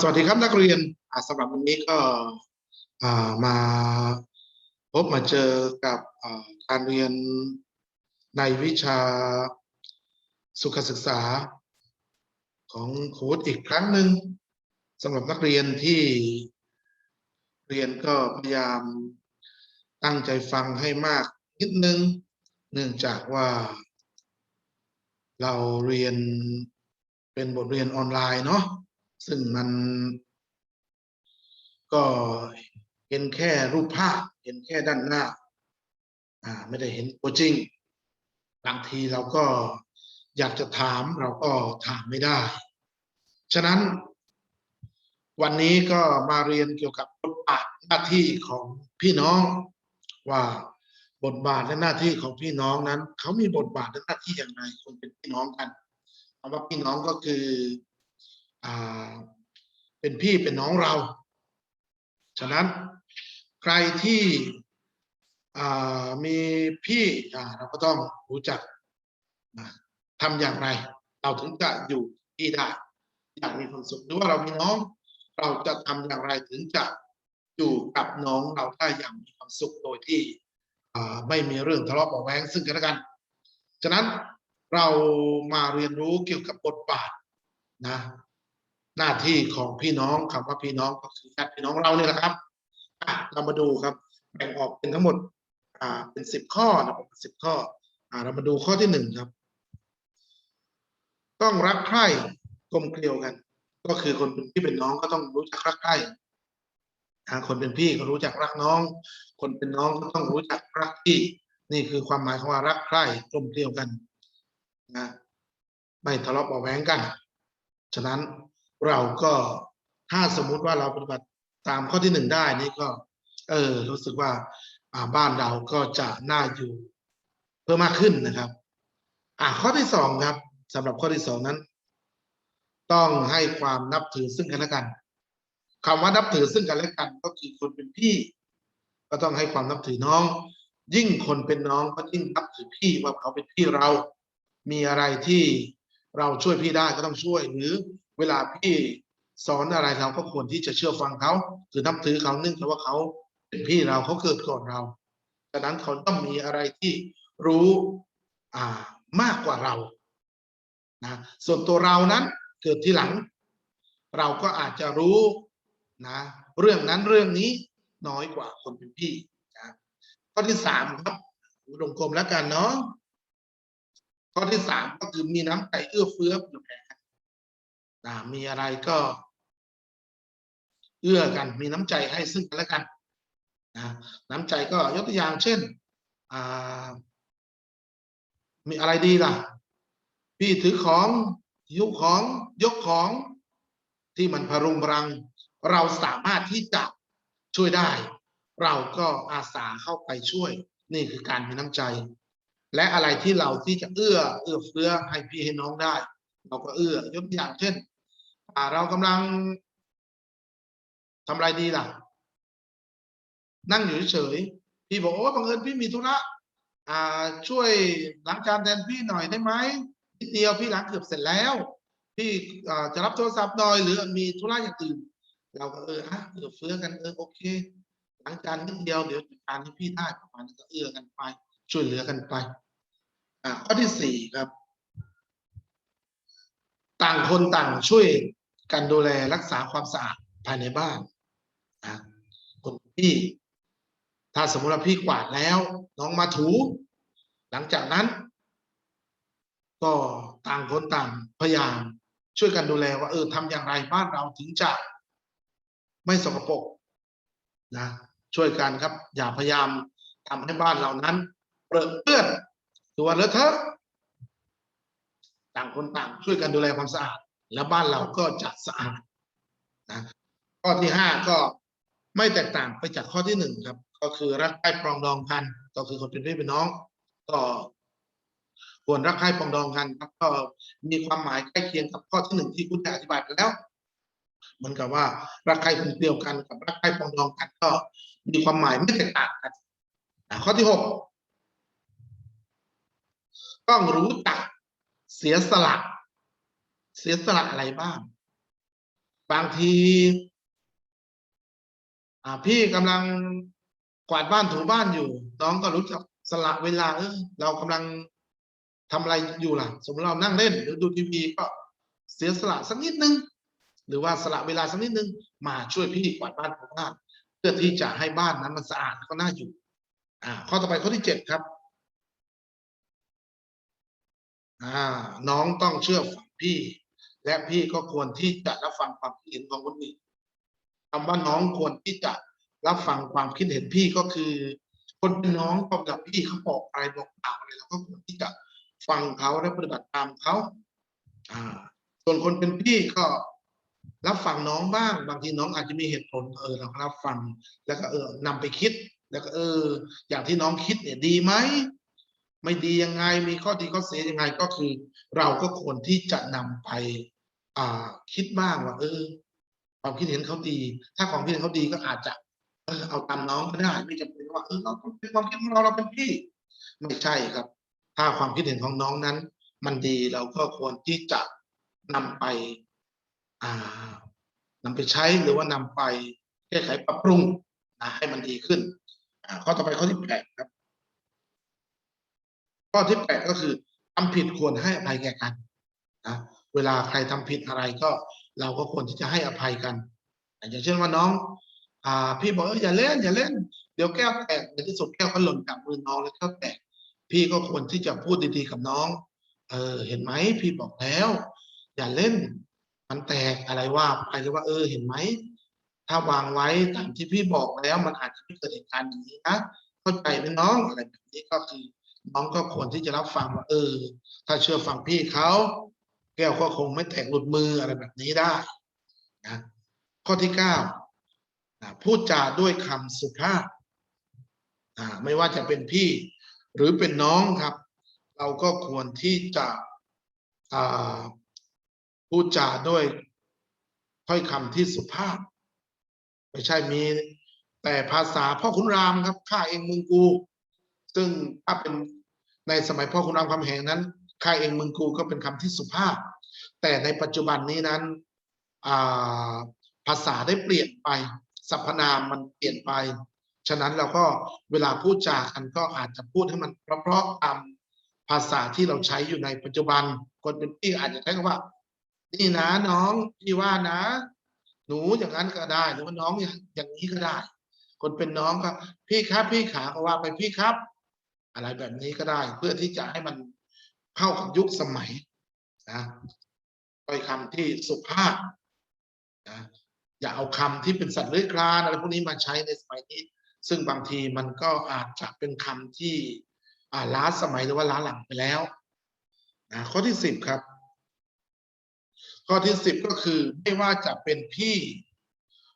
สวัสดีครับนักเรียนสำหรับวันนี้ก็มาพบมาเจอกับการเรียนในวิชาสุขศึกษาของครูอีกครั้งหนึ่งสำหรับนักเรียนที่เรียนก็พยายามตั้งใจฟังให้มากนิดนึง เนื่องจากว่าเราเรียนเป็นบทเรียนออนไลน์เนาะ ซึ่งมันก็เห็นแค่รูปภาพ เห็นแค่ด้านหน้า อ่า ไม่ได้เห็นตัวจริง บางทีเราก็อยากจะถามเราก็ถามไม่ได้ ฉะนั้นวันนี้ก็มาเรียนเกี่ยวกับบทบาทหน้าที่ของพี่น้องว่าบทบาทและหน้าที่ของพี่น้องนั้น เขามีบทบาทและหน้าที่อย่างไรคนเป็นพี่น้องกันคำว่าพี่น้องก็คือ เป็นพี่เป็นน้องเรา ฉะนั้นใครที่มีพี่เราก็ต้องรู้จักทำอย่างไร เราถึงจะอยู่ที่ได้อย่างมีความสุขหรือว่าเรามีน้อง เราจะทำอย่างไรถึงจะอยู่กับน้องเราได้อย่างมีความสุขโดยที่ไม่มีเรื่องทะเลาะเบาะแว้งซึ่งกันและกัน ฉะนั้นเรามาเรียนรู้เกี่ยวกับบทบาทนะ หน้าที่ของพี่น้องคำว่าพี่น้องก็คือญาติพี่น้องเราเนี่ยแหละครับเรามาดูครับ แบ่งออกเป็นทั้งหมดอ่าเป็นสิบข้อนะครับสิบข้ออ่าเรามาดูข้อที่หนึ่งครับ ต้องรักใคร่กลมเกลียวกัน ก็คือคนเป็นพี่เป็นน้องก็ต้องรู้จักรักใคร่คนเป็นพี่ก็รู้จักรักน้อง คนเป็นน้องก็ต้องรู้จักรักพี่นี่คือความหมายของว่ารักใคร่กลมเกลียวกันนะไม่ทะเลาะเบาะแว้งกัน ฉะนั้น เราก็ถ้าสมมุติว่าเราปฏิบัติตามข้อที่หนึ่งได้นี่ก็ เออ รู้สึกว่าบ้านเราก็จะน่าอยู่เพิ่มมากขึ้นนะครับ อ่าข้อที่สองครับสำหรับข้อที่สองนั้น ต้องให้ความนับถือซึ่งกันและกันคำว่านับถือซึ่งกันและกัน ก็คือคนเป็นพี่ ก็ต้องให้ความนับถือน้อง ยิ่งคนเป็นน้องก็ยิ่งนับถือพี่ว่าเขาเป็นพี่เรา มีอะไรที่เราช่วยพี่ได้ก็ต้องช่วยหรือ เวลาพี่สอนอะไรเราก็ควรที่จะเชื่อฟังเขาคือนับถือเขาเนื่องจากว่าเขาเป็นพี่เราเขาเกิดก่อนเราฉะนั้นเขาต้องมีอะไรที่รู้อ่ามากกว่าเรานะส่วนตัวเรานั้นเกิดทีหลัง เราก็อาจจะรู้นะเรื่องนั้นเรื่องนี้น้อยกว่าคนเป็นพี่นะข้อที่สามครับวงกลมแล้วกันเนาะข้อที่สามก็คือมีน้ำใจเอื้อเฟื้อแผ่ มีอะไรก็เอื้อกันมีน้ำใจให้ซึ่งกันและกันนะน้ำใจก็ยกตัวอย่างเช่นมีอะไรดีล่ะ พี่ถือของหิวของยกของที่มันพรุงรัง เราสามารถที่จะช่วยได้ เราก็อาสาเข้าไปช่วย นี่คือการมีน้ำใจ และอะไรที่เราที่จะเอื้อเอื้อเฟื้อให้พี่ให้น้องได้ เราก็เอื้อยกตัวอย่างเช่น อ่าเรากำลังทำอะไรดีล่ะ นั่งอยู่เฉยๆพี่บอกโอ้บังเอิญพี่มีธุระอ่าช่วยล้างจานแทนพี่หน่อยได้ไหมนิดเดียวพี่ล้างเกือบเสร็จแล้ว พี่อ่าจะรับโทรศัพท์หน่อยหรือมีธุระอย่างอื่นเราก็เออฮะเอื้อเฟื้อกันเออโอเคล้างจานนิดเดียวเดี๋ยวจัดการให้พี่ได้ประมาณนี้ก็เอื้อกันไป ช่วยเหลือกันไป อ่าข้อที่สี่ครับ ต่างคนต่างช่วย กันดูแลรักษาความสะอาดภายในบ้านนะคนพี่ ถ้าสมมติว่าพี่กวาดแล้ว น้องมาถู หลังจากนั้น ก็ต่างคนต่างพยายาม ช่วยกันดูแลว่าเออทำอย่างไรบ้านเราถึงจะไม่สกปรกนะช่วยกันครับ อย่าพยายามทำให้บ้านเรานั้นเปรอะเปื้อนตัวเลอะเทอะต่างคนต่างช่วยกันดูแลความสะอาด แล้วบ้านเราก็จะสะอาดนะข้อที่ห้าก็ไม่แตกต่างไปจากข้อที่หนึ่งครับ ก็คือรักใคร่ปรองดองกันก็คือคนเป็นพี่เป็นน้อง ก็ควรรักใคร่ปรองดองกันครับก็มีความหมายใกล้เคียงกับข้อที่หนึ่งที่คุณได้อธิบายไปแล้วเหมือนกับว่ารักใคร่กลมเกลียวกันกับรักใคร่ปรองดองกันก็มีความหมายไม่แตกต่างกันอะข้อที่หกต้องรู้จักเสียสละ เสียสละอะไรบ้าง บางทีพี่กำลังกวาดบ้านถูบ้านอยู่ น้องก็รู้จักสละเวลาเออเรากำลังทำอะไรอยู่ล่ะ สมมติเรานั่งเล่น หรือดูทีวีก็เสียสละสักนิดนึง หรือว่าสละเวลาสักนิดนึง มาช่วยพี่กวาดบ้านถูบ้าน เพื่อที่จะให้บ้านนั้นมันสะอาดก็น่าอยู่ อ่า ข้อต่อไปข้อที่เจ็ดครับ อ่า น้องต้องเชื่อฟังพี่ และพี่ก็ควรที่จะรับฟังความคิดเห็นของคนอื่นคำว่าน้องควรที่จะรับฟังความคิดเห็นพี่ก็คือ คนเป็นน้องตอบกับพี่เขาบอกอะไรบอกกล่าวอะไรเราก็ควรที่จะฟังเขาและปฏิบัติตามเขาอ่า ส่วนคนเป็นพี่ก็รับฟังน้องบ้าง บางทีน้องอาจจะมีเหตุผลเออเรารับฟัง แล้วก็เออนำไปคิด แล้วก็เออ อย่างที่น้องคิดเนี่ยดีไหมไม่ดียังไงมีข้อดีข้อเสียยังไงก็คือ เราก็ควรที่จะนำไป อ่าคิดบ้างว่า เออความคิดเห็นเขาดี ถ้าความคิดเห็นเขาดีก็อาจจะ เออเอาตามน้องก็ได้ไม่จำเป็นว่าเออเราเป็นความคิดของเราเราเป็นพี่ ไม่ใช่ครับ ถ้าความคิดเห็นของน้องนั้น มันดีเราก็ควรที่จะนำไป อ่านำไปใช้หรือว่านำไปแก้ไขปรับปรุงนะให้มันดีขึ้นข้อต่อไปข้อที่แปดครับ ข้อที่แปดก็คือทำผิดควรให้อภัยแก่กันนะ เวลาใครทำผิดอะไรก็เราก็ควรที่จะให้อภัยกัน อย่างเช่นว่าน้องอ่าพี่บอกเอออย่าเล่นอย่าเล่น เดี๋ยวแก้วแตกในที่สุดแก้วก็หล่นจากมือน้องแล้วแก้วแตก พี่ก็ควรที่จะพูดดีๆกับน้อง เออเห็นไหมพี่บอกแล้ว อย่าเล่น มันแตกอะไรว่าไปเลยว่า เออเห็นไหมถ้าวางไว้ตามที่พี่บอกแล้วมันอาจจะไม่เกิดเหตุการณ์อย่างนี้นะเข้าใจไหมน้องอะไรแบบนี้ก็คือน้องก็ควรที่จะรับฟังว่าเออ ถ้าเชื่อฟังพี่เขา แก้วก็คงไม่แตกหลุดมืออะไรแบบนี้ได้นะข้อที่เก้าพูดจาด้วยคำสุภาพไม่ว่าจะเป็นพี่หรือเป็นน้องครับ เราก็ควรที่จะพูดจาด้วยถ้อยคำที่สุภาพ ไม่ใช่มีแต่ภาษาพ่อขุนรามครับข้าเองมึงกู ซึ่งถ้าเป็นในสมัยพ่อขุนรามคำแหงนั้น ข้าเองมึงกูก็เป็นคำที่สุภาพ แต่ในปัจจุบันนี้นั้นาภาษาได้เปลี่ยนไปสรรพนามมันเปลี่ยนไป ฉะนั้นเราก็เวลาพูดจากันก็อาจจะพูดให้มันเพราะๆตามภาษาที่เราใช้อยู่ในปัจจุบัน คนเป็นพี่อาจจะใช้คำว่า นี่นะน้องพี่ว่านะ หนูอย่างนั้นก็ได้ หรือว่าน้องอย่างอย่างนี้ก็ได้ คนเป็นน้องก็พี่ครับ พี่ขาก็ว่าไปพี่ครับ อะไรแบบนี้ก็ได้ เพื่อที่จะให้มัน เข้ากับยุคสมัยนะถ้อยคำที่สุภาพนะอย่าเอาคำที่เป็นสัตว์เลื้อยคลานอะไรพวกนี้มาใช้ในสมัยนี้ ซึ่งบางทีมันก็อาจจะเป็นคำที่ล้าสมัยหรือว่าล้าหลังไปแล้วนะข้อที่สิบครับ ข้อที่สิบก็คือไม่ว่าจะเป็นพี่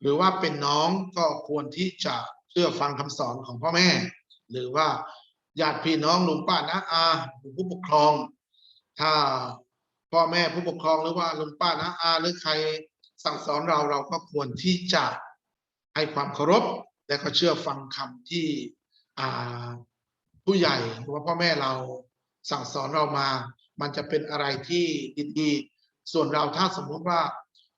หรือว่าเป็นน้องก็ควรที่จะเชื่อฟังคำสอนของพ่อแม่ หรือว่า ญาติพี่น้องลุงป้าน้าอาผู้ปกครอง ถ้าพ่อแม่ผู้ปกครองหรือว่าลุงป้าน้าอาหรือใครสั่งสอนเราเราก็ควรที่จะให้ความเคารพ และก็เชื่อฟังคำที่อาผู้ใหญ่หรือว่าพ่อแม่เราสั่งสอนเรามา มันจะเป็นอะไรที่ดีๆส่วนเราถ้าสมมุติว่า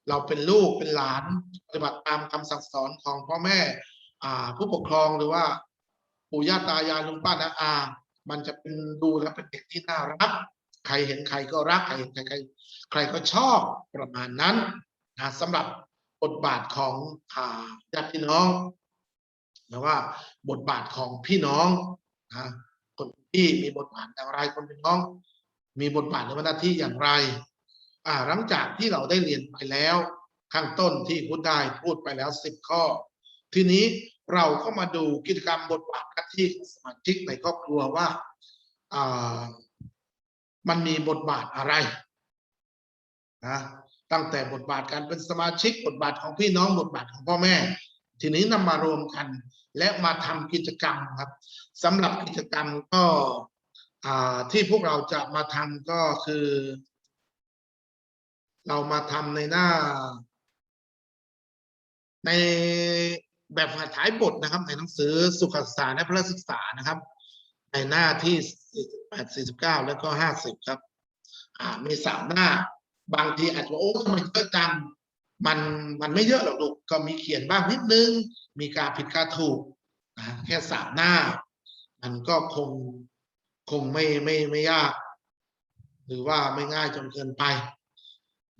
เราเป็นลูกเป็นหลานปฏิบัติตามคำสั่งสอนของพ่อแม่ผู้ปกครองหรือว่า ปู่ย่าตายายลุงป้าน้าอา มันจะเป็นดูแล้วเป็นเด็กที่น่ารัก ใครเห็นใครก็รัก ใครเห็นใครใครใครก็ชอบประมาณนั้นนะสำหรับบทบาทของอาญาติพี่น้องนะว่าบทบาทของพี่น้องนะคนพี่มีบทบาทอย่างไรคนเป็นน้อง มีบทบาทในหน้าที่อย่างไรอ่าหลังจากที่เราได้เรียนไปแล้วข้างต้นที่พูดได้พูดไปแล้วสิบข้อ ทีนี้เราก็มาดูกิจกรรมบทบาทหน้าที่ของสมาชิกในครอบครัวว่ามันมีบทบาทอะไรนะตั้งแต่บทบาทการเป็นสมาชิกบทบาทของพี่น้องบทบาทของพ่อแม่ ทีนี้นำมารวมกัน และมาทำกิจกรรมครับสำหรับกิจกรรมก็ที่พวกเราจะมาทำก็คือ เรามาทำในหน้า ใน แบบหัดท้ายบทนะครับ ในหนังสือสุขศึกษาและพระศึกษานะครับ ในหน้าที่ 48 49 แล้วก็ 50 ครับ อ่ามีสามหน้า บางทีอาจจะว่าโอ้ทำไมเยอะจังมันมันไม่เยอะหรอกลูกก็มีเขียนบ้างนิดนึง มีการผิดการถูกนะแค่สามหน้า มันก็คงคงไม่ไม่ไม่ยาก หรือว่าไม่ง่ายจนเกินไป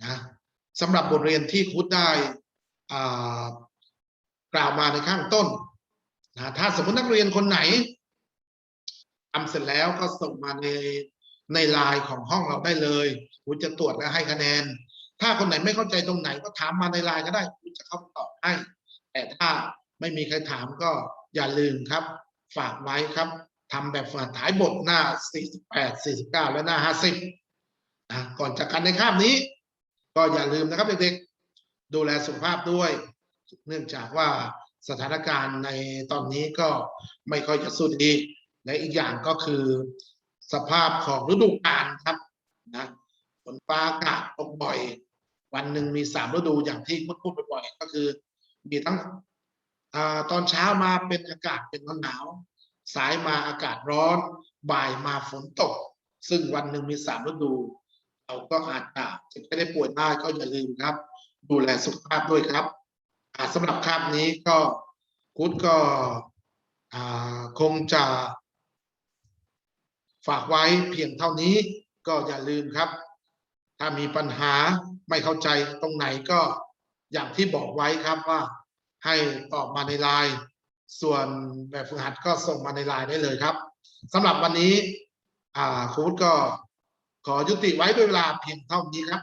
นะสำหรับบทเรียนที่ครูได้อ่า กล่าวมาในข้างต้นนะถ้าสมมตินักเรียนคนไหนทำเสร็จแล้วก็ส่งมาในในไลน์ของห้องเราได้เลยครูจะตรวจและให้คะแนน ถ้าคนไหนไม่เข้าใจตรงไหนก็ถามมาในไลน์ก็ได้ครูจะเข้าตอบให้ แต่ถ้าไม่มีใครถามก็อย่าลืมครับ ฝากไว้ครับทำแบบฝึกหัดถ่ายบทหน้า 48 49 และหน้า 50นะก่อนจากกันในคาบนี้ ก็อย่าลืมนะครับเด็กๆ ดูแลสุขภาพด้วย เนื่องจากว่าสถานการณ์ในตอนนี้ก็ไม่ค่อยจะสู้ดีและอีกอย่างก็คือสภาพของฤดูกาลครับนะฝนฟ้าอากาศตกบ่อย วันหนึ่งมีสามฤดูอย่างที่พูดๆบ่อยก็คือ มีทั้งอาตอนเช้ามาเป็นอากาศเป็นหนาว สายมาอากาศร้อน บ่ายมาฝนตก ซึ่งวันหนึ่งมีสามฤดู เราก็อาจจะจะไม่ได้ป่วยได้ก็อย่าลืมครับ ดูแลสุขภาพด้วยครับ สำหรับคาบนี้ก็คุดก็คงจะ ฝากไว้เพียงเท่านี้ก็อย่าลืมครับ ถ้ามีปัญหาไม่เข้าใจตรงไหนก็อย่างที่บอกไว้ครับว่า ให้ตอบมาในไลน์ส่วนแบบฝึกหัดก็ส่งมาในไลน์ได้เลยครับสำหรับวันนี้ครูก็ขอยุติไว้ด้วยเวลาเพียงเท่านี้ครับ